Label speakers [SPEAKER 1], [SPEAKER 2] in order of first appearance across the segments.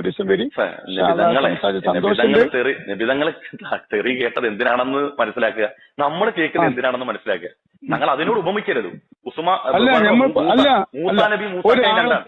[SPEAKER 1] തെറി കേട്ടത് എന്തിനാണെന്ന് മനസ്സിലാക്കുക. നമ്മൾ കേൾക്കുന്നത് എന്തിനാണെന്ന് മനസ്സിലാക്കുക. ഞങ്ങൾ അതിനോട് ഉപമിക്കരുത്. ഉസ്മാ
[SPEAKER 2] അല്ല,
[SPEAKER 1] ഉസ്മാൻ-
[SPEAKER 2] അല്ല,
[SPEAKER 1] മൂസാ നബി
[SPEAKER 2] ഒരു
[SPEAKER 1] മൂസാക്കയും രണ്ടാണ്.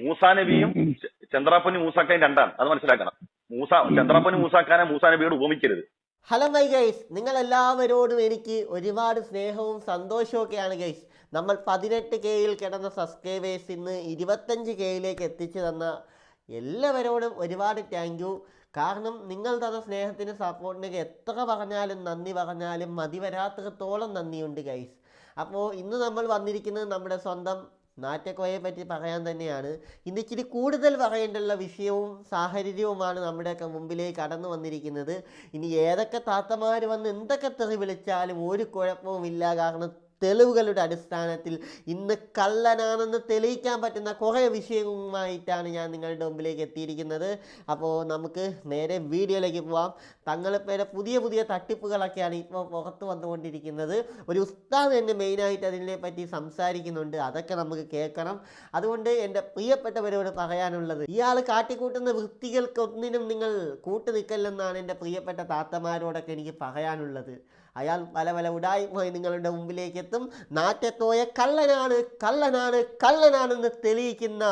[SPEAKER 1] മൂസാ നബിയും ചന്ദ്രാപ്പനും മൂസാക്കയും രണ്ടാണ്. അത് മനസ്സിലാക്കണം. മൂസ ചന്ദ്രാപ്പനി മൂസാക്കാനെ മൂസാ നബിയോട് ഉപമിക്കരുത്.
[SPEAKER 3] ഹലോ മൈ ഗൈസ് നിങ്ങൾ എല്ലാവരോടും എനിക്ക് ഒരുപാട് സ്നേഹവും സന്തോഷവും ഒക്കെയാണ് ഗൈസ് നമ്മൾ പതിനെട്ട് കെയിൽ കിടന്ന സബ്സ്ക്രൈബേഴ്സ് ഇന്ന് ഇരുപത്തഞ്ച് കെയിലേക്ക് എത്തിച്ചു തന്ന എല്ലാവരോടും ഒരുപാട് താങ്ക് യു കാരണം നിങ്ങൾ തന്ന സ്നേഹത്തിന് സപ്പോർട്ടിന് എത്ര പറഞ്ഞാലും നന്ദി പറഞ്ഞാലും മതി വരാത്തത്തോളം നന്ദിയുണ്ട് ഗൈസ് അപ്പോൾ ഇന്ന് നമ്മൾ വന്നിരിക്കുന്നത് നമ്മുടെ സ്വന്തം നാറ്റക്കോയെ പറ്റി പറയാൻ തന്നെയാണ്. ഇന്ന് ഇച്ചിരി കൂടുതൽ പറയേണ്ടുള്ള വിഷയവും സാഹചര്യവുമാണ് നമ്മുടെയൊക്കെ മുമ്പിലേക്ക് കടന്നു വന്നിരിക്കുന്നത്. ഇനി ഏതൊക്കെ താത്തമാർ വന്ന് എന്തൊക്കെ തെറി വിളിച്ചാലും ഒരു കുഴപ്പവുമില്ല. കാരണം തെളിവുകളുടെ അടിസ്ഥാനത്തിൽ ഇന്ന് കള്ളനാണെന്ന് തെളിയിക്കാൻ പറ്റുന്ന കുറേ വിഷയവുമായിട്ടാണ് ഞാൻ നിങ്ങളുടെ മുമ്പിലേക്ക് എത്തിയിരിക്കുന്നത്. അപ്പോൾ നമുക്ക് നേരെ വീഡിയോയിലേക്ക് പോവാം. തങ്ങളിപ്പേരെ പുതിയ പുതിയ തട്ടിപ്പുകളൊക്കെയാണ് ഇപ്പോൾ പുറത്ത് വന്നുകൊണ്ടിരിക്കുന്നത്. ഒരു ഉസ്താദ് തന്നെ മെയിനായിട്ട് അതിനെ പറ്റി സംസാരിക്കുന്നുണ്ട്. അതൊക്കെ നമുക്ക് കേൾക്കണം. അതുകൊണ്ട് എന്റെ പ്രിയപ്പെട്ടവരോട് പറയാനുള്ളത് ഇയാൾ കാട്ടിക്കൂട്ടുന്ന വൃത്തികൾക്കൊന്നിനും നിങ്ങൾ കൂട്ടു നിൽക്കല്ലെന്നാണ് എന്റെ പ്രിയപ്പെട്ട താത്തമാരോടൊക്കെ എനിക്ക് പറയാനുള്ളത്. അയാൾ പല പല ഉടായ്മയായി നിങ്ങളുടെ മുമ്പിലേക്ക് എത്തും നാറ്റത്തോയ കള്ളനാണ് കള്ളനാണ് കള്ളനാണെന്ന് തെളിയിക്കുന്ന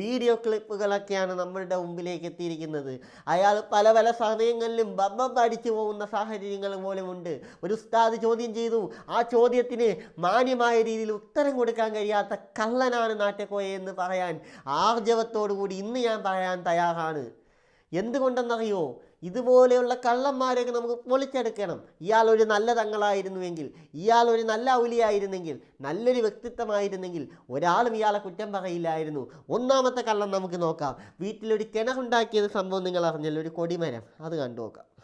[SPEAKER 3] വീഡിയോ ക്ലിപ്പുകളൊക്കെയാണ് നമ്മളുടെ മുമ്പിലേക്ക് എത്തിയിരിക്കുന്നത് അയാൾ പല പല സമയങ്ങളിലും ബബ്ബം അടിച്ചു പോകുന്ന സാഹചര്യങ്ങൾ പോലുമുണ്ട് ഒരു ഉസ്താദ് ചോദ്യം ചെയ്തു ആ ചോദ്യത്തിന് മാന്യമായ രീതിയിൽ ഉത്തരം കൊടുക്കാൻ കഴിയാത്ത കള്ളനാണ് നാറ്റക്കോയ എന്ന് പറയാൻ ആർജവത്തോടു കൂടി ഇന്ന് ഞാൻ പറയാൻ തയ്യാറാണ്. എന്തുകൊണ്ടെന്നറിയോ? ഇതുപോലെയുള്ള കള്ളന്മാരെയൊക്കെ നമുക്ക് പൊളിച്ചെടുക്കണം. ഇയാൾ ഒരു നല്ല തങ്ങളായിരുന്നുവെങ്കിൽ ഇയാൾ ഒരു നല്ല ഔലിയായിരുന്നെങ്കിൽ നല്ലൊരു വ്യക്തിത്വമായിരുന്നെങ്കിൽ ഒരാളും ഇയാളെ കുറ്റം പറയില്ലായിരുന്നു. ഒന്നാമത്തെ കള്ളം നമുക്ക് നോക്കാം. വീട്ടിലൊരു കിണറുണ്ടാക്കിയത് സംഭവം നിങ്ങൾ അറിഞ്ഞല്ലോ ഒരു കൊടിമരം. അത് കണ്ടു നോക്കാം.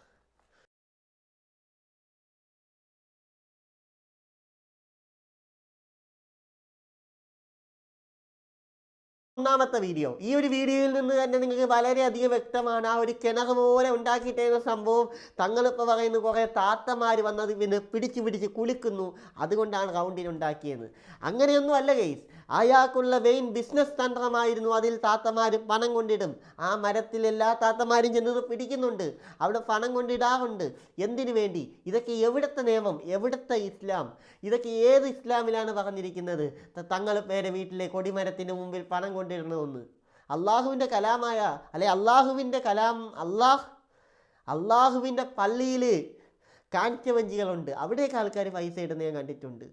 [SPEAKER 3] ഒന്നാമത്തെ വീഡിയോ. ഈ ഒരു വീഡിയോയിൽ നിന്ന് തന്നെ നിങ്ങൾക്ക് വളരെയധികം വ്യക്തമാണ് ആ ഒരു കിണർ പോലെ ഉണ്ടാക്കിയിട്ടേന്ന സംഭവം. തങ്ങളിപ്പോൾ പറയുന്നു കുറേ താത്തമാർ വന്നത് പിന്നെ പിടിച്ച് പിടിച്ച് കുളിക്കുന്നു അതുകൊണ്ടാണ് റൗണ്ടിന് ഉണ്ടാക്കിയത്. അങ്ങനെയൊന്നും അല്ല ഗെയ്സ് അയാൾക്കുള്ള മെയിൻ ബിസിനസ് തന്ത്രമായിരുന്നു അതിൽ താത്തമാർ പണം കൊണ്ടിടും. ആ മരത്തിൽ എല്ലാ താത്തമാരും ചെന്നത് പിടിക്കുന്നുണ്ട്. അവിടെ പണം കൊണ്ടിടാറുണ്ട്. എന്തിനു വേണ്ടി? ഇതൊക്കെ എവിടുത്തെ നിയമം? എവിടുത്തെ ഇസ്ലാം? ഇതൊക്കെ ഏത് ഇസ്ലാമിലാണ് പറഞ്ഞിരിക്കുന്നത്? തങ്ങൾ പേരെ വീട്ടിലെ കൊടിമരത്തിന് മുമ്പിൽ പണം കൊണ്ടിടണമെന്ന് അള്ളാഹുവിന്റെ കലാമായ അല്ലെ അള്ളാഹുവിന്റെ കലാം അള്ളാഹ് അള്ളാഹുവിന്റെ പള്ളിയിൽ കാഞ്ചവഞ്ചികളുണ്ട് അവിടെയൊക്കെ ആൾക്കാർ പൈസ ഇടുന്നത് ഞാൻ കണ്ടിട്ടുണ്ട്.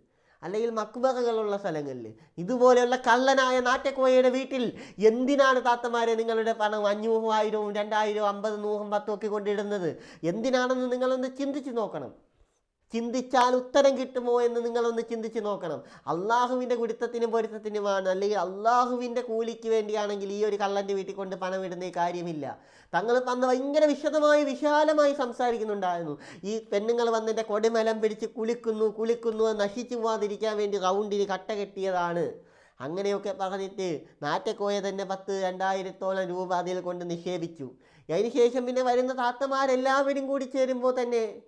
[SPEAKER 3] അല്ലെങ്കിൽ മക്ബറകളുള്ള സ്ഥലങ്ങളിൽ. ഇതുപോലെയുള്ള കള്ളനായ നാറ്റക്കോയയുടെ വീട്ടിൽ എന്തിനാണ് താത്തമാരെ നിങ്ങളുടെ പണം അഞ്ഞൂറും ആയിരവും രണ്ടായിരവും അമ്പത് നൂറും പത്തും ഒക്കെ കൊണ്ടിടുന്നത്? എന്തിനാണെന്ന് നിങ്ങളൊന്ന് ചിന്തിച്ച് നോക്കണം. ചിന്തിച്ചാൽ ഉത്തരം കിട്ടുമോ എന്ന് നിങ്ങളൊന്ന് ചിന്തിച്ച് നോക്കണം. അള്ളാഹുവിന്റെ ഗുരുത്തത്തിനും പൊരുത്തത്തിനുമാണ്. അല്ലെങ്കിൽ അള്ളാഹുവിന്റെ കൂലിക്ക് വേണ്ടിയാണെങ്കിൽ ഈ ഒരു കള്ളന്റെ വീട്ടിൽ കൊണ്ട് പണം ഇടുന്ന കാര്യമില്ല. തങ്ങൾ വന്ന് ഭയങ്കര വിശദമായി വിശാലമായി സംസാരിക്കുന്നുണ്ടായിരുന്നു. ഈ പെണ്ണുങ്ങൾ വന്നിന്റെ കൊടിമലം പിടിച്ച് കുളിക്കുന്നു കുളിക്കുന്നു നശിച്ചു പോകാതിരിക്കാൻ വേണ്ടി റൗണ്ടിന് കട്ട കെട്ടിയതാണ്. അങ്ങനെയൊക്കെ പറഞ്ഞിട്ട് നാറ്റക്കോയ തന്നെ പത്ത് രണ്ടായിരത്തോളം രൂപ അതിൽ കൊണ്ട് നിക്ഷേപിച്ചു. അതിനുശേഷം പിന്നെ വരുന്ന താത്തമാരെല്ലാവരും കൂടി ചേരുമ്പോൾ തന്നെ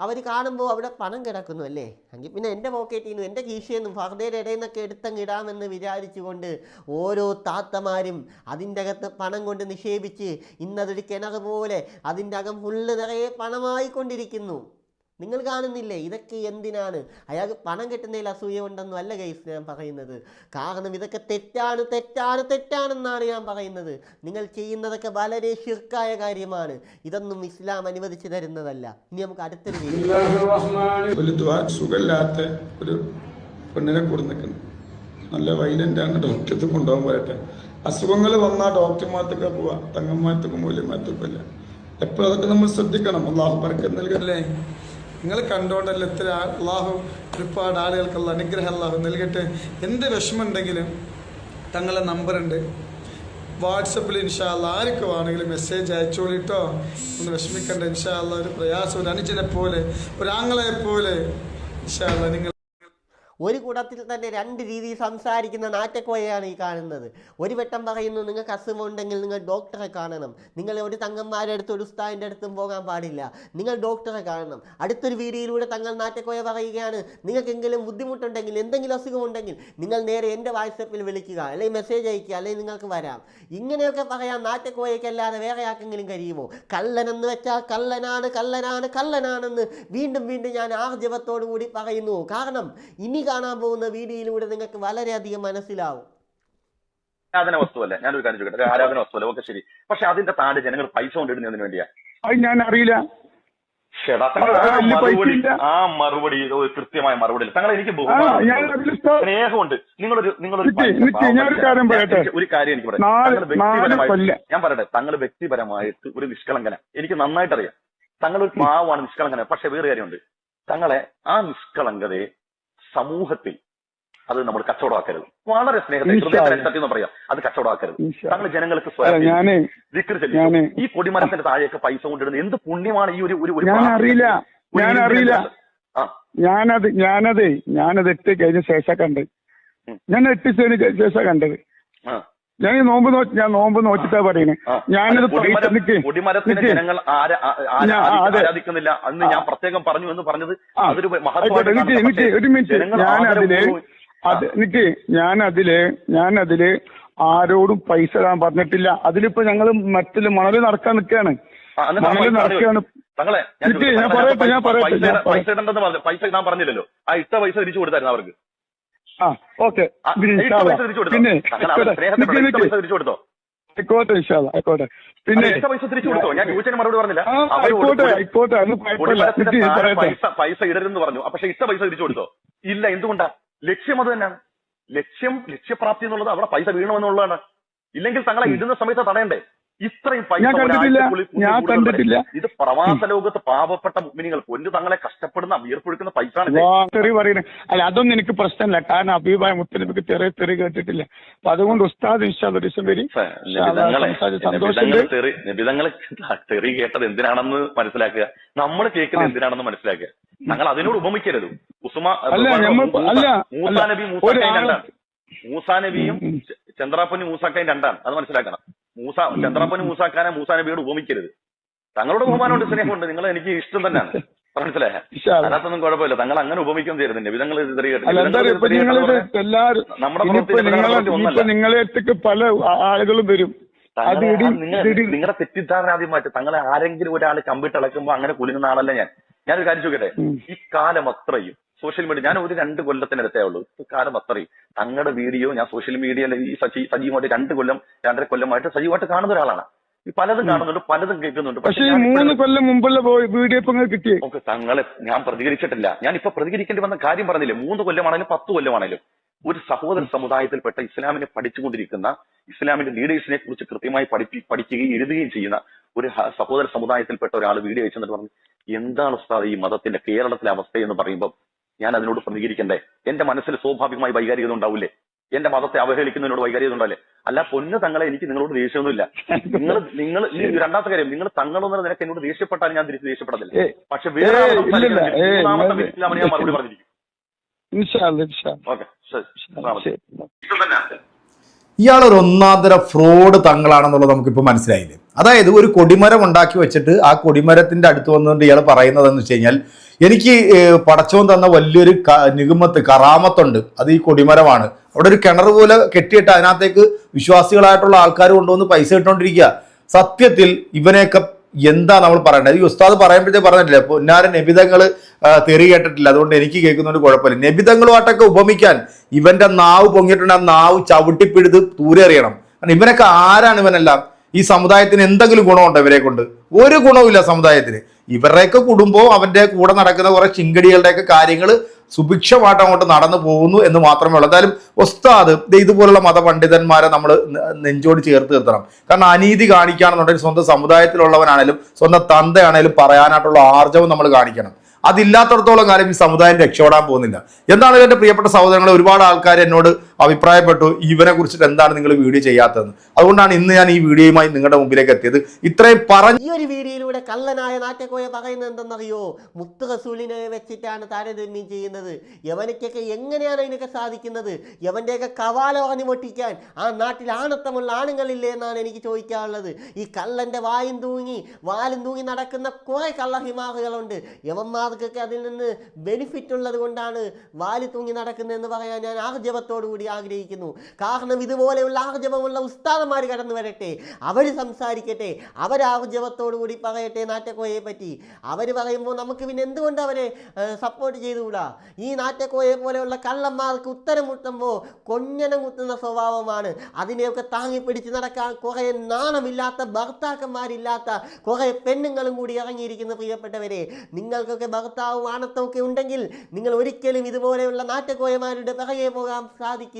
[SPEAKER 3] അവർ കാണുമ്പോൾ അവിടെ പണം കിടക്കുന്നു അല്ലേ? എങ്കിൽ പിന്നെ എന്റെ പോക്കറ്റിൽ നിന്നും എന്റെ കീശയിൽ നിന്നും ഫർദയുടെ ഇടയിൽ നിന്നൊക്കെ എടുത്തങ്ങ് ഇടാമെന്ന് വിചാരിച്ചുകൊണ്ട് ഓരോ താത്തമാരും അതിന്റെ അകത്ത് പണം കൊണ്ട് നിക്ഷേപിച്ച് ഇന്നതൊരു കിണർ പോലെ അതിന്റെ അകം ഫുള്ള് നിറയെ പണമായിക്കൊണ്ടിരിക്കുന്നു. നിങ്ങൾ കാണുന്നില്ലേ? ഇതൊക്കെ എന്തിനാണ്? അയാൾക്ക് പണം കിട്ടുന്നതിൽ അസൂയ ഉണ്ടെന്നും അല്ല ഗൈസ് ഞാൻ പറയുന്നത്. കാരണം ഇതൊക്കെ തെറ്റാണ് തെറ്റാണ് തെറ്റാണെന്നാണ് ഞാൻ പറയുന്നത്. നിങ്ങൾ ചെയ്യുന്നതൊക്കെ വളരെ ശിർക്കായ കാര്യമാണ്. ഇതൊന്നും ഇസ്ലാം അനുവദിച്ചു തരുന്നതല്ല. ഇനി നമുക്ക് അടുത്തൊരു
[SPEAKER 4] ഒരു സുഖമില്ലാത്ത ഒരു പെണ്ണിനെ കൂടെ നിൽക്കുന്നു. നല്ല വൈലന്റ് ആണ്. ഡോക്ടർക്ക് കൊണ്ടുപോകാൻ പറയട്ടെ അസുഖങ്ങൾ വന്നാൽ ഡോക്ടർമാർക്കൊക്കെ പോവാ. തങ്ങന്മാർക്കും മൂല്യമാർക്കും ഇല്ല എപ്പോഴും അതൊക്കെ നമ്മൾ ശ്രദ്ധിക്കണം. അള്ളാഹു പറക്കുന്നില്ലേ നൽകല്ലേ നിങ്ങൾ കണ്ടുകൊണ്ടല്ല ഇത്ര ആ- അള്ളാഹു ഒരുപാട് ആളുകൾക്കുള്ള അനുഗ്രഹം അള്ളാഹു നൽകട്ടെ. എന്ത് വിഷമമുണ്ടെങ്കിലും തങ്ങളുടെ നമ്പറുണ്ട്. വാട്സപ്പിൽ ഇൻഷാല്ല ആർക്ക് വേണമെങ്കിലും മെസ്സേജ് അയച്ചോളിട്ടോ ഒന്ന് വിഷമിക്കേണ്ട ഇൻഷാല്ല ഒരു പ്രയാസം ഒരു അനുജനെ പോലെ ഒരാങ്ങളെ പോലെ ഇൻഷാല്ല നിങ്ങൾ
[SPEAKER 3] ഒരു കൂടത്തിൽ തന്നെ രണ്ട് രീതിയിൽ സംസാരിക്കുന്ന നാറ്റക്കോയാണ് ഈ കാണുന്നത്. ഒരു വട്ടം പറയുന്നു നിങ്ങൾക്ക് അസുഖമുണ്ടെങ്കിൽ നിങ്ങൾ ഡോക്ടറെ കാണണം. നിങ്ങൾ ഒരു തങ്ങന്മാരുടെ അടുത്ത് ഒരു ഉസ്താവിന്റെ അടുത്തും പോകാൻ പാടില്ല. നിങ്ങൾ ഡോക്ടറെ കാണണം. അടുത്തൊരു വീഡിയോയിലൂടെ തങ്ങൾ നാറ്റക്കോയ പറയുകയാണ് നിങ്ങൾക്കെങ്കിലും ബുദ്ധിമുട്ടുണ്ടെങ്കിൽ എന്തെങ്കിലും അസുഖമുണ്ടെങ്കിൽ നിങ്ങൾ നേരെ എന്റെ വാട്സപ്പിൽ വിളിക്കുക അല്ലെങ്കിൽ മെസ്സേജ് അയക്കുക അല്ലെങ്കിൽ നിങ്ങൾക്ക് വരാം. ഇങ്ങനെയൊക്കെ പറയാൻ നാറ്റക്കോയക്കല്ലാതെ വേറെ ആർക്കെങ്കിലും കഴിയുമോ? കള്ളനെന്ന് വെച്ചാൽ കള്ളനാണ് കള്ളനാണ് കള്ളനാണെന്ന്. വീണ്ടും വീണ്ടും ഞാൻ ആർജവത്തോടു കൂടി പറയുന്നു. കാരണം ഇനി കാണാൻ പോകുന്ന വീഡിയോയിലൂടെ നിങ്ങൾക്ക് വളരെയധികം മനസ്സിലാവും.
[SPEAKER 1] ആരാധന വസ്തുവല്ല? ഞാനൊരു കാര്യം ചോദിക്കട്ടെ. ആരാധന വസ്തുവല്ല? ഓക്കെ ശരി. പക്ഷെ അതിന്റെ താഴെ ജനങ്ങൾ പൈസ കൊണ്ടിടുന്നതിന് വേണ്ടിയാ.
[SPEAKER 4] അത് ഞാൻ അറിയില്ല.
[SPEAKER 1] ഷെടാ തങ്ങൾ
[SPEAKER 4] ആ,
[SPEAKER 1] മറുപടി
[SPEAKER 4] ഇല്ല.
[SPEAKER 1] ആ മറുപടി ഒരു കൃത്യമായ മറുപടി തങ്ങൾ എനിക്ക്
[SPEAKER 4] ആ
[SPEAKER 1] ബഹുമാനം
[SPEAKER 4] ഞാൻ അതിൽ
[SPEAKER 1] സ്നേഹമുണ്ട്. നിങ്ങളൊരു നിങ്ങളൊരു
[SPEAKER 4] ഞാനൊരു കാര്യം പറയട്ടെ.
[SPEAKER 1] ഞാൻ- ഒരു കാര്യം എനിക്ക് പറയാം.
[SPEAKER 4] നാല്-
[SPEAKER 1] തങ്ങൾ
[SPEAKER 4] നാല്
[SPEAKER 1] വ്യക്തിപരമായിട്ട്
[SPEAKER 4] കൊല്ലം.
[SPEAKER 1] ഞാൻ പറയട്ടെ തങ്ങൾ വ്യക്തിപരമായിട്ട് ഒരു നിഷ്കളങ്കന. എനിക്ക് നന്നായിട്ട് അറിയാം തങ്ങൾ ഒരു പാവമാണ് നിഷ്കളങ്കന. പക്ഷെ വേറെ കാര്യമുണ്ട്. തങ്ങളെ ആ നിഷ്കളങ്കതയെ സമൂഹത്തിൽ അത് നമ്മൾ കച്ചവടമാക്കരുത്. വളരെ സ്നേഹത്തിൽ ഹൃദയത്തിൽ പറയാം. അത് കച്ചവടമാക്കരുത്. താങ്കൾ ജനങ്ങൾക്ക് സ്വയം.
[SPEAKER 4] ഞാൻ
[SPEAKER 1] ഈ കൊടിമരത്തിന്റെ താഴെയൊക്കെ പൈസ കൊണ്ടിടുന്നത് എന്ത് പുണ്യമാണ് ഈ ഒരു ഒരു
[SPEAKER 4] അറിയില്ല. ഞാൻ അറിയില്ല. ഞാനത് ഞാനത് ഞാനത് എട്ട് കഴിഞ്ഞ ശേഷം
[SPEAKER 1] കണ്ടത്.
[SPEAKER 4] ഞാൻ എട്ട് ശേഷം കണ്ടത്. ഞാൻ ഈ നോമ്പ് നോക്കി ഞാൻ നോമ്പ് നോക്കിട്ടാ പറയുന്നത്. ഞാനത് ഞാനതിൽ
[SPEAKER 1] കൊടിമരത്തിന്. ജനങ്ങൾ
[SPEAKER 4] ഞാൻ-.
[SPEAKER 1] ആരാധിക്കുന്നില്ല. അന്ന് ഞാൻ പ്രത്യേകം പറഞ്ഞു എന്ന് പറഞ്ഞത്. അതൊരു മഹത്വമായിട്ട്
[SPEAKER 4] എനിക്ക് ഞാൻ അതിൽ ഞാൻ അതിൽ ഞാൻ ആരോടും പൈസ ഇടാൻ പറഞ്ഞിട്ടില്ല. അതിലിപ്പോ ഞങ്ങൾ മറ്റിൽ മണൽ നടക്കാൻ നിൽക്കുകയാണ്
[SPEAKER 1] മണൽ
[SPEAKER 4] നടക്കുകയാണ്
[SPEAKER 1] തങ്ങളെ ഞാൻ
[SPEAKER 4] ഞാൻ പറയട്ടെ, ഞാൻ പറയട്ടെ,
[SPEAKER 1] പൈസ
[SPEAKER 4] ഞാൻ
[SPEAKER 1] പൈസ ഇടണ്ടെന്ന് പറഞ്ഞു പൈസ ഇടാൻ പറഞ്ഞില്ലല്ലോ. ആ ഇട്ട പൈസ തിരിച്ചു കൊടുത്തായിരുന്നു അവർക്ക്.
[SPEAKER 4] ആ ഓക്കെ. പിന്നെ ആയിക്കോട്ടെ. ഇൻഷാല്ല ആയിക്കോട്ടെ
[SPEAKER 1] പിന്നെ
[SPEAKER 4] ആയിക്കോട്ടെ ആയിക്കോട്ടെ. അത് കുഴപ്പമില്ല.
[SPEAKER 1] പൈസ ഇടരുതെന്ന് പറഞ്ഞു. പക്ഷെ ഇട്ട പൈസ തിരിച്ചു കൊടുത്തോ? ഇല്ല എന്തുകൊണ്ടാ? ലക്ഷ്യം അത് തന്നെയാണ്. ലക്ഷ്യം ലക്ഷ്യപ്രാപ്തി എന്നുള്ളത് അവിടെ പൈസ വീണമെന്നുള്ളതാണ് ഇല്ലെങ്കിൽ തങ്ങളെ ഇടുന്ന സമയത്ത് തടയണ്ടേ? ഇത്രയും പൈസ
[SPEAKER 4] ഞാൻ കണ്ടിട്ടില്ല.
[SPEAKER 1] ഒരാഴ്ചക്കുള്ളിൽ
[SPEAKER 4] ഞാൻ. കണ്ടിട്ടില്ല.
[SPEAKER 1] ഇത് പ്രവാസ ലോകത്ത് പാവപ്പെട്ട മുഗ്മിനികൾ പൊന്നു തങ്ങളെ കഷ്ടപ്പെടുന്ന വീർപ്പൊഴുക്കുന്ന പൈസ
[SPEAKER 4] തെറി പറയുന്നത് അല്ല അതൊന്നും എനിക്ക് പ്രശ്നമില്ല കാരണം അഭിപ്രായ മുത്തലിബിക്ക് ചെറിയ തെറി കേട്ടിട്ടില്ല അപ്പൊ അതുകൊണ്ട് ഉസ്താദ് ഇൻഷാ ദിവസം വരി സന്തോഷമുണ്ട്
[SPEAKER 1] നിബിതങ്ങൾ തെറി തെറി കേട്ടത് എന്തിനാണെന്ന് മനസ്സിലാക്കുക നമ്മൾ കേൾക്കുന്നത്
[SPEAKER 4] ആ.
[SPEAKER 1] എന്തിനാണെന്ന് മനസ്സിലാക്കുക ഞങ്ങൾ അതിനോട് ഉപമിക്കരുത് ഉസുമ
[SPEAKER 4] അല്ല, ഞമ്മ- അല്ല,
[SPEAKER 1] മൂസാ
[SPEAKER 4] അല്ല.
[SPEAKER 1] നബി മൂസാക്കയും
[SPEAKER 4] ഒരാൾ
[SPEAKER 1] രണ്ടാണ് മൂസാ നബിയും. ചന്ദ്രാപ്പനും മൂസാക്കയും രണ്ടാണ് അത് മനസ്സിലാക്കണം മൂസ ചന്ദ്രാപ്പനും മൂസാക്കാനെ മൂസാ നബിയോട് ഉപമിക്കരുത്. തങ്ങളുടെ ബഹുമാനമുണ്ട് സ്നേഹമുണ്ട്. നിങ്ങൾ എനിക്ക് ഇഷ്ടം തന്നെയാണ്. അതിനകത്തൊന്നും കുഴപ്പമില്ല. തങ്ങൾ അങ്ങനെ ഉപമിക്കാൻ തരുന്നില്ല
[SPEAKER 4] വിധങ്ങൾ
[SPEAKER 1] നമ്മുടെ
[SPEAKER 4] നിങ്ങളെ പല ആളുകളും വരും.
[SPEAKER 1] നിങ്ങളുടെ തെറ്റിദ്ധാരണ ആദ്യം മാറ്റി. തങ്ങളെ ആരെങ്കിലും ഒരാൾ കമ്പിട്ട് ഇളക്കുമ്പോ അങ്ങനെ കുലുങ്ങുന്ന ആളല്ല ഞാൻ. ഞാനൊരു കാര്യം ചോദിക്കട്ടെ. ഈ കാലം അത്രയും സോഷ്യൽ മീഡിയ. ഞാൻ ഒരു രണ്ട് കൊല്ലത്തിനടുത്തേ ഉള്ളൂ. കാലം അത്രയും തങ്ങളുടെ വീഡിയോ ഞാൻ സോഷ്യൽ മീഡിയയിൽ ഈ സജി സജീവമായിട്ട് രണ്ട് കൊല്ലം രണ്ടര കൊല്ലമായിട്ട് സജീവമായിട്ട് കാണുന്ന ഒരാളാണ്. ഈ പലതും കാണുന്നുണ്ട് പലതും കേൾക്കുന്നുണ്ട്.
[SPEAKER 4] പക്ഷേ ഈ മൂന്ന് കൊല്ലം മുമ്പുള്ള വീഡിയോ ഇപ്പൊ കിട്ടിയേ?
[SPEAKER 1] ഓക്കെ തങ്ങളെ ഞാൻ പ്രതികരിച്ചിട്ടില്ല. ഞാൻ ഇപ്പൊ പ്രതികരിക്കേണ്ടി വന്ന കാര്യം പറഞ്ഞില്ലേ? മൂന്ന് കൊല്ലമാണെങ്കിലും പത്ത് കൊല്ലമാണെങ്കിലും ഒരു സഹോദര സമുദായത്തിൽപ്പെട്ട ഇസ്ലാമിനെ പഠിച്ചുകൊണ്ടിരിക്കുന്ന ഇസ്ലാമിന്റെ ലീഡേഴ്സിനെ കുറിച്ച് കൃത്യമായി പഠിപ്പി പഠിക്കുകയും എഴുതുകയും ചെയ്യുന്ന ഒരു സഹോദര സമുദായത്തിൽപ്പെട്ട ഒരാൾ വീഡിയോ അയച്ചെന്നിട്ട് പറഞ്ഞു എന്താണ് ഉസ്താദ് ഈ മതത്തിന്റെ കേരളത്തിലെ അവസ്ഥ എന്ന് പറയുമ്പോൾ ഞാൻ അതിനോട് പ്രതികരിക്കണ്ടേ? എന്റെ മനസ്സിൽ സ്വാഭാവികമായി വൈകാരികത ഉണ്ടാവില്ലേ? എന്റെ മതത്തെ അവഹേളിക്കുന്നതിനോട് വൈകാരികത ഉണ്ടാവില്ലേ? അല്ല പൊന്ന് തങ്ങളെ എനിക്ക് നിങ്ങളോട് ദേഷ്യമൊന്നുമില്ല. നിങ്ങൾ നിങ്ങൾ ഈ രണ്ടാമത്തെ കാര്യം നിങ്ങൾ തങ്ങളൊന്നും നിനക്ക് എന്നോട് ദേഷ്യപ്പെട്ടാൽ ഞാൻ തിരിച്ച് ദേഷ്യപ്പെടത്തില്ല. പക്ഷെ വേറെ
[SPEAKER 4] ഇയാളൊരു
[SPEAKER 1] മൂന്നാമത്തെ
[SPEAKER 4] ഞാൻ-
[SPEAKER 1] മറുപടി പറഞ്ഞിരിക്കും
[SPEAKER 2] ഇയാൾ ഒരു ഒന്നാന്തര ഫ്രോഡ് തങ്ങളാണെന്നുള്ളത് നമുക്കിപ്പോൾ മനസ്സിലായില്ലേ? അതായത് ഒരു കൊടിമരം ഉണ്ടാക്കി വെച്ചിട്ട് ആ കൊടിമരത്തിന്റെ അടുത്ത് വന്നുകൊണ്ട് ഇയാൾ പറയുന്നതെന്ന് വെച്ച് കഴിഞ്ഞാൽ എനിക്ക് പടച്ചോൻ തന്ന വലിയൊരു നിഗമത്ത് കറാമത്തുണ്ട്. അത് ഈ കൊടിമരമാണ്. അവിടെ ഒരു കിണർ പോലെ കെട്ടിയിട്ട് അതിനകത്തേക്ക് വിശ്വാസികളായിട്ടുള്ള ആൾക്കാർ കൊണ്ടുവന്ന് പൈസ ഇട്ടുകൊണ്ടിരിക്കുക. സത്യത്തിൽ ഇവനെയൊക്കെ എന്താ നമ്മൾ പറയേണ്ടത്? ഈ ഉസ്താദ് പറയുമ്പോഴത്തേ പറഞ്ഞിട്ടില്ല പൊന്നാര നബിതങ്ങൾ തെറി കേട്ടിട്ടില്ല. അതുകൊണ്ട് എനിക്ക് കേൾക്കുന്നതുകൊണ്ട് കുഴപ്പമില്ല. നബിതങ്ങളുമായിട്ടൊക്കെ ഉപമിക്കാൻ ഇവന്റെ നാവ് പൊങ്ങിയിട്ടുണ്ട്. ആ നാവ് ചവിട്ടിപ്പിടുത്ത് ദൂരെ അറിയണം കാരണം ഇവനൊക്കെ ആരാണ് ഇവനെല്ലാം? ഈ സമുദായത്തിന് എന്തെങ്കിലും ഗുണമുണ്ടോ ഇവരെ കൊണ്ട്? ഒരു ഗുണവുമില്ല സമുദായത്തിന്. ഇവരുടെയൊക്കെ കുടുംബവും അവന്റെ കൂടെ നടക്കുന്ന കുറേ ചിങ്കടികളുടെയൊക്കെ കാര്യങ്ങൾ സുഭിക്ഷമായിട്ട് അങ്ങോട്ട് നടന്നു പോകുന്നു എന്ന് മാത്രമേ ഉള്ളൂ. എന്തായാലും ഒസ്താദ് ഇതുപോലുള്ള മതപണ്ഡിതന്മാരെ നമ്മൾ നെഞ്ചോട് ചേർത്ത് നിർത്തണം. കാരണം അനീതി കാണിക്കുകയാണെന്നുണ്ടെങ്കിൽ സ്വന്തം സമുദായത്തിലുള്ളവനാണേലും സ്വന്തം തന്തയാണേലും പറയാനായിട്ടുള്ള ആർജവം നമ്മൾ കാണിക്കണം. അതില്ലാത്തടത്തോളം കാലം ഈ സമുദായം രക്ഷപ്പെടാൻ പോകുന്നില്ല. എന്താണ് എന്റെ പ്രിയപ്പെട്ട സഹോദരങ്ങളെ? ഒരുപാട് ആൾക്കാർ എന്നോട് അഭിപ്രായപ്പെട്ടു ഇവനെ കുറിച്ചിട്ട് എന്താണ് നിങ്ങൾ വീഡിയോ ചെയ്യാത്തതെന്ന്. അതുകൊണ്ടാണ് ഇന്ന് ഞാൻ ഈ വീഡിയോയുമായി നിങ്ങളുടെ മുമ്പിലേക്ക് എത്തിയത്. ഇത്രയും പറഞ്ഞു
[SPEAKER 3] ഈ ഒരു വീഡിയോയിലൂടെ കള്ളനായ നാറ്റക്കോയ പറയുന്നത് എന്തെന്നറിയോ? മുത്ത് റസൂലിനെ വെച്ചിട്ടാണ് താരതമ്യം ചെയ്യുന്നത്. യവനക്കൊക്കെ എങ്ങനെയാണ് അതിനൊക്കെ സാധിക്കുന്നത്? യവന്റെയൊക്കെ കവാല പറഞ്ഞു പൊട്ടിക്കാൻ ആ നാട്ടിൽ ആണത്തമുള്ള ആണുങ്ങളില്ലേ എന്നാണ് എനിക്ക് ചോദിക്കാനുള്ളത്. ഈ കള്ളന്റെ വായും തൂങ്ങി വാലും തൂങ്ങി നടക്കുന്ന കുറേ കള്ളഹിമാറുകളുണ്ട്. യവന്മാർക്കൊക്കെ അതിൽ നിന്ന് ബെനിഫിറ്റ് ഉള്ളത് കൊണ്ടാണ് വാൽ തൂങ്ങി നടക്കുന്നതെന്ന് പറയാൻ ഞാൻ ആർജവത്തോടു കൂടി ആഗ്രഹിക്കുന്നു. കാരണം ഇതുപോലെയുള്ള ആർജവമുള്ള ഉസ്താദന്മാർ കടന്നു വരട്ടെ. അവർ സംസാരിക്കട്ടെ കൂടി പറയട്ടെ നാറ്റക്കോയെ പറ്റി. അവർ പറയുമ്പോൾ നമുക്ക് പിന്നെ എന്തുകൊണ്ട് അവരെ സപ്പോർട്ട് ചെയ്തുകൂടാ? ഈ നാറ്റക്കോയെ പോലെയുള്ള കള്ളന്മാർക്ക് ഉത്തരം മുട്ടുമ്പോൾ കൊഞ്ഞനം കുത്തുന്ന സ്വഭാവമാണ്. അതിനെയൊക്കെ താങ്ങി പിടിച്ച് നടക്കാൻ കുറേ നാണമില്ലാത്ത ഭർത്താക്കന്മാരില്ലാത്ത കുറേ പെണ്ണുങ്ങളും കൂടി ഇറങ്ങിയിരിക്കുന്ന പ്രിയപ്പെട്ടവരെ. നിങ്ങൾക്കൊക്കെ ഭർത്താവും ആണത്തമൊക്കെ ഉണ്ടെങ്കിൽ നിങ്ങൾ ഒരിക്കലും ഇതുപോലെയുള്ള നാറ്റക്കോയമാരുടെ പിറകെ പോകാൻ സാധിക്കില്ല.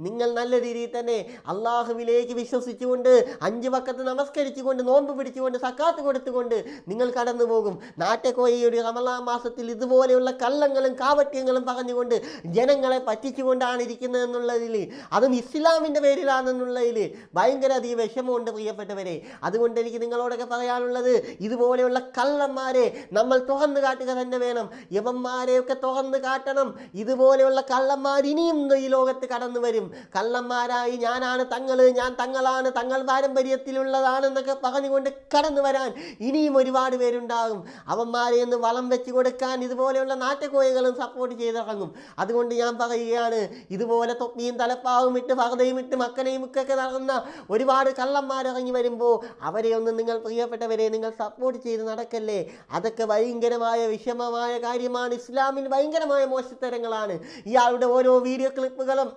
[SPEAKER 3] നിങ്ങൾ നല്ല രീതിയിൽ തന്നെ അള്ളാഹുവിലേക്ക് വിശ്വസിച്ചുകൊണ്ട് അഞ്ച് വക്കത്ത് നമസ്കരിച്ചുകൊണ്ട് നോമ്പ് പിടിച്ചുകൊണ്ട് സക്കാത്ത് കൊടുത്തുകൊണ്ട് നിങ്ങൾ കടന്നു പോകും. നാട്ടക്കോയി ഒരു റമലാ മാസത്തിൽ ഇതുപോലെയുള്ള കള്ളങ്ങളും കാവട്യങ്ങളും പറഞ്ഞുകൊണ്ട് ജനങ്ങളെ പറ്റിച്ചുകൊണ്ടാണ് ഇരിക്കുന്നത് എന്നുള്ളതിൽ അതും ഇസ്ലാമിന്റെ പേരിലാണെന്നുള്ളതിൽ ഭയങ്കര അധികം വിഷമമുണ്ട് പ്രിയപ്പെട്ടവരെ. അതുകൊണ്ട് എനിക്ക് നിങ്ങളോടൊക്കെ പറയാനുള്ളത് ഇതുപോലെയുള്ള കള്ളന്മാരെ നമ്മൾ തുറന്നു കാട്ടുക തന്നെ വേണം. യവന്മാരെയൊക്കെ തുറന്നു കാട്ടണം. ഇതുപോലെയുള്ള കള്ളന്മാർ ഇനിയും ഈ ലോകത്ത് കടന്നു വരും. കള്ളന്മാരായി ഞാനാണ് തങ്ങൾ ഞാൻ തങ്ങളാണ് തങ്ങൾ പാരമ്പര്യത്തിലുള്ളതാണെന്നൊക്കെ പറഞ്ഞുകൊണ്ട് കടന്നു വരാൻ ഇനിയും ഒരുപാട് പേരുണ്ടാകും. അവന്മാരെ ഒന്ന് വളം വെച്ച് കൊടുക്കാൻ ഇതുപോലെയുള്ള നാറ്റക്കോയകളും സപ്പോർട്ട് ചെയ്തിറങ്ങും. അതുകൊണ്ട് ഞാൻ പറയുകയാണ് ഇതുപോലെ തൊപ്പിയും തലപ്പാവും ഇട്ട് പകതയും ഇട്ട് മക്കനെയും ഒക്കെ നടന്ന ഒരുപാട് കള്ളന്മാരിറങ്ങി വരുമ്പോൾ അവരെ ഒന്ന് നിങ്ങൾ പ്രിയപ്പെട്ടവരെ നിങ്ങൾ സപ്പോർട്ട് ചെയ്ത് നടക്കല്ലേ? അതൊക്കെ ഭയങ്കരമായ വിഷമമായ കാര്യമാണ്. ഇസ്ലാമിൽ ഭയങ്കരമായ മോശത്തരങ്ങളാണ്. ഇയാളുടെ ഓരോ വീഡിയോ ക്ലിപ്പുകളും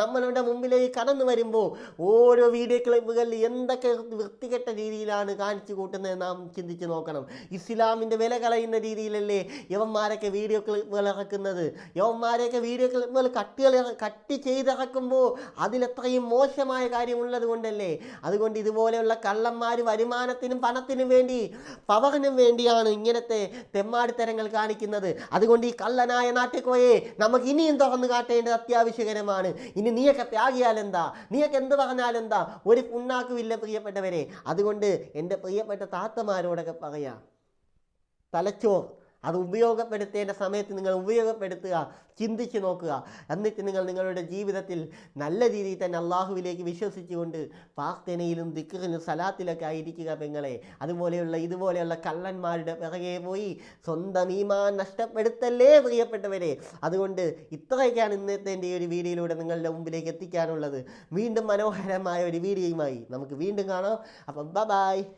[SPEAKER 3] നമ്മളുടെ മുമ്പിലേക്ക് കടന്നു വരുമ്പോൾ ഓരോ വീഡിയോ ക്ലിപ്പുകളിൽ എന്തൊക്കെ വൃത്തികെട്ട രീതിയിലാണ് കാണിച്ചു കൂട്ടുന്നത് നാം ചിന്തിച്ച് നോക്കണം. ഇസ്ലാമിന്റെ വില കളയുന്ന രീതിയിലല്ലേ യവന്മാരൊക്കെ വീഡിയോ ക്ലിപ്പുകൾ ഇറക്കുന്നത്? യവന്മാരെയൊക്കെ വീഡിയോ ക്ലിപ്പുകൾ കട്ടികൾ കട്ടി ചെയ്തിറക്കുമ്പോൾ അതിലെത്രയും മോശമായ കാര്യമുള്ളത് കൊണ്ടല്ലേ? അതുകൊണ്ട് ഇതുപോലെയുള്ള കള്ളന്മാർ വരുമാനത്തിനും പണത്തിനും വേണ്ടി പവറിനും വേണ്ടിയാണ് ഇങ്ങനത്തെ തെമ്മാടിത്തരങ്ങൾ കാണിക്കുന്നത്. അതുകൊണ്ട് ഈ കള്ളനായ നാട്ടിക്കോയെ നമുക്ക് ഇനിയും തുറന്നു കാട്ടേണ്ടത് അത്യാവശ്യകരമാണ്. ഇനി നീയൊക്കെ ത്യാഗിയാൽ എന്താ നീയൊക്കെ എന്ത് പറഞ്ഞാൽ എന്താ ഒരു പുണ്ണാക്കുമില്ല പ്രിയപ്പെട്ടവരെ. അതുകൊണ്ട് എന്റെ പ്രിയപ്പെട്ട താത്തമാരോടൊക്കെ പറയാം. തലച്ചോർ. അത് ഉപയോഗപ്പെടുത്തേണ്ട സമയത്ത് നിങ്ങൾ ഉപയോഗപ്പെടുത്തുക ചിന്തിച്ച് നോക്കുക. എന്നിട്ട് നിങ്ങൾ നിങ്ങളുടെ ജീവിതത്തിൽ നല്ല രീതിയിൽ തന്നെ അള്ളാഹുവിലേക്ക് വിശ്വസിച്ചുകൊണ്ട് പ്രാർത്ഥനയിലും ദിക്കറിലും സലാത്തിലൊക്കെ ആയിരിക്കുക പെങ്ങളെ. അതുപോലെയുള്ള ഇതുപോലെയുള്ള കള്ളന്മാരുടെ പിറകെ പോയി സ്വന്തം ഈമാൻ നഷ്ടപ്പെടുത്തല്ലേ പ്രിയപ്പെട്ടവരെ? അതുകൊണ്ട് ഇത്രയൊക്കെയാണ് ഇന്നത്തെ എന്റെ ഈ ഒരു വീഡിയോയിലൂടെ നിങ്ങളുടെ മുമ്പിലേക്ക് എത്തിക്കാനുള്ളത്. വീണ്ടും മനോഹരമായ ഒരു വീഡിയോയുമായി നമുക്ക് വീണ്ടും കാണാം. അപ്പം ബ ബായ്